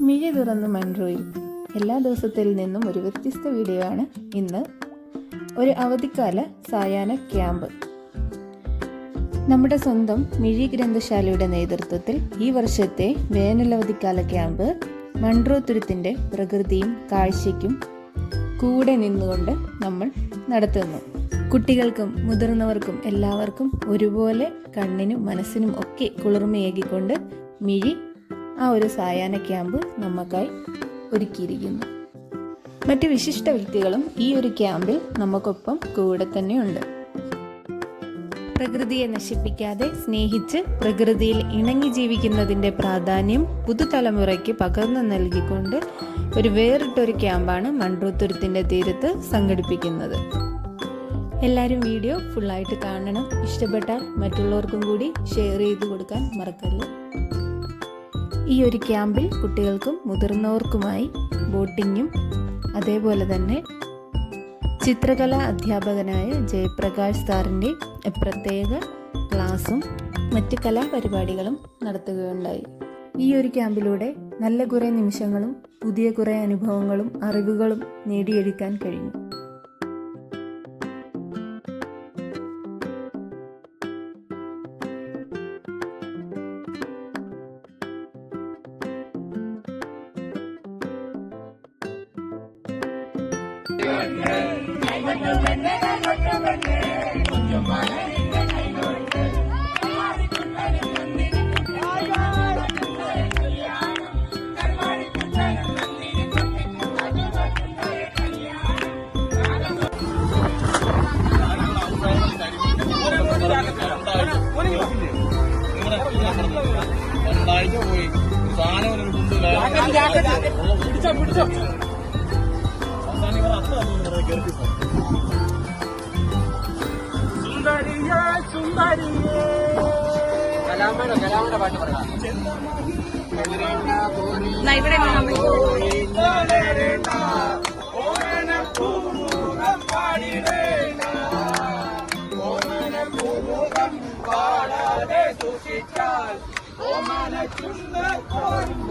മിഴി തുറന്നു മൺറോയിൽ. എല്ലാ ദിവസത്തിൽ നിന്നും ഒരു വ്യത്യസ്ത വീഡിയോ ആണ് ഇന്ന്. ഒരു അവധിക്കാല സായാഹ്ന ക്യാമ്പ്. നമ്മുടെ സ്വന്തം മിഴി ഗ്രന്ഥശാലയുടെ നേതൃത്വത്തിൽ ഈ വർഷത്തെ വേനലവധിക്കാല ക്യാമ്പ് മൺട്രോ തുരുത്തിന്റെ പ്രകൃതിയും കാഴ്ചയ്ക്കും കൂടെ നിന്നുകൊണ്ട് നമ്മൾ നടത്തുന്നു. കുട്ടികൾക്കും മുതിർന്നവർക്കും എല്ലാവർക്കും ഒരുപോലെ കണ്ണിനും മനസ്സിനും ഒക്കെ കുളിർമയേകിക്കൊണ്ട് മിഴി ആ ഒരു സായാഹ്ന ക്യാമ്പ് നമുക്കായി ഒരുക്കിയിരിക്കുന്നു. മറ്റ് വിശിഷ്ട വ്യക്തികളും ഈ ഒരു ക്യാമ്പിൽ നമുക്കൊപ്പം കൂടെ തന്നെയുണ്ട്. പ്രകൃതിയെ നശിപ്പിക്കാതെ സ്നേഹിച്ച് പ്രകൃതിയിൽ ഇണങ്ങി ജീവിക്കുന്നതിന്റെ പ്രാധാന്യം പുതുതലമുറയ്ക്ക് പകർന്നു നൽകിക്കൊണ്ട് ഒരു വേറിട്ടൊരു ക്യാമ്പാണ് മൺട്രൂത്തുരുത്തിന്റെ തീരത്ത് സംഘടിപ്പിക്കുന്നത്. എല്ലാവരും വീഡിയോ ഫുള്ളായിട്ട് കാണണം. ഇഷ്ടപ്പെട്ടാൽ മറ്റുള്ളവർക്കും കൂടി ഷെയർ ചെയ്ത് കൊടുക്കാൻ മറക്കരുത്. ഈ ഒരു ക്യാമ്പിൽ കുട്ടികൾക്കും മുതിർന്നവർക്കുമായി ബോട്ടിങ്ങും അതേപോലെ തന്നെ ചിത്രകലാ അധ്യാപകനായ ജയപ്രകാശ് സാറിന്റെ പ്രത്യേക ക്ലാസ്സും മറ്റ് കലാപരിപാടികളും നടത്തുകയുണ്ടായി. ഈ ഒരു ക്യാമ്പിലൂടെ നല്ല കുറേ നിമിഷങ്ങളും പുതിയ കുറേ അനുഭവങ്ങളും അറിവുകളും നേടിയെടുക്കാൻ കഴിഞ്ഞു. രണ്ടാഴ്ച പോയി സാധനം പിടിച്ചോ പിടിച്ചോ സുന്ദരിയേ സുന്ദരിയേ കലാമയുടെ കലാമയുടെ പാട്ട് പറയാം പാടാതെ സൂക്ഷിച്ചാൽ ഓമന ചുണ്ട് ഓർമ്മ